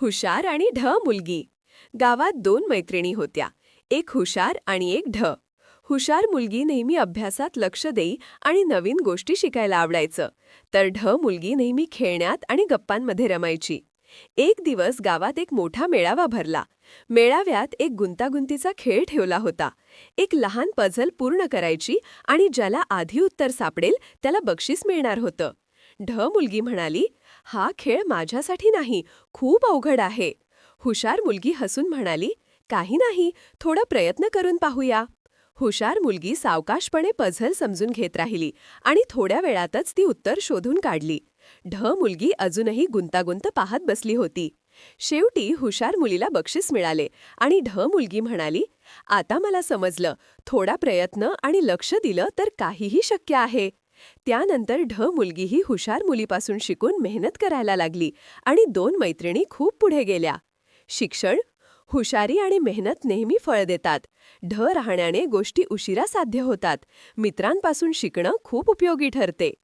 हुशार आणि ढ मुलगी. गावात दोन मैत्रिणी होत्या. एक हुशार आणि एक ढ. हुशार मुलगी नेहमी अभ्यासात लक्ष देई आणि नवीन गोष्टी शिकायला आवडायचं. तर ढ मुलगी नेहमी खेळण्यात आणि गप्पांमध्ये रमायची. एक दिवस गावात एक मोठा मेळावा भरला. मेळाव्यात एक गुंतागुंतीचा खेळ ठेवला होता. एक लहान पझल पूर्ण करायची आणि ज्याला आधी उत्तर सापडेल त्याला बक्षीस मिळणार होतं. ढ मुलगी म्हणाली हा खेळ माझ्यासाठी नाही खूप अवघड आहे. हुशार मुलगी हसून म्हणाली काही नाही थोडा प्रयत्न करून पाहूया. हुशार मुलगी सावकाशपणे पझल समजून घेत राहिली आणि थोड्या वेळातच ती उत्तर शोधून काढली. ढ मुलगी अजूनही गुंतागुंत पाहत बसली होती. शेवटी हुशार मुलीला बक्षीस मिळाले आणि ढ मुलगी म्हणाली आता मला समजलं थोडा प्रयत्न आणि लक्ष दिलं तर काहीही शक्य आहे. त्यानंतर ढ मुलगीही हुशार मुलीपासून शिकून मेहनत करायला लागली आणि दोन मैत्रिणी खूप पुढे गेल्या. शिक्षण हुशारी आणि मेहनत नेहमी फळ देतात. ढ राहण्याने गोष्टी उशिरा साध्य होतात. मित्रांपासून शिकणं खूप उपयोगी ठरते.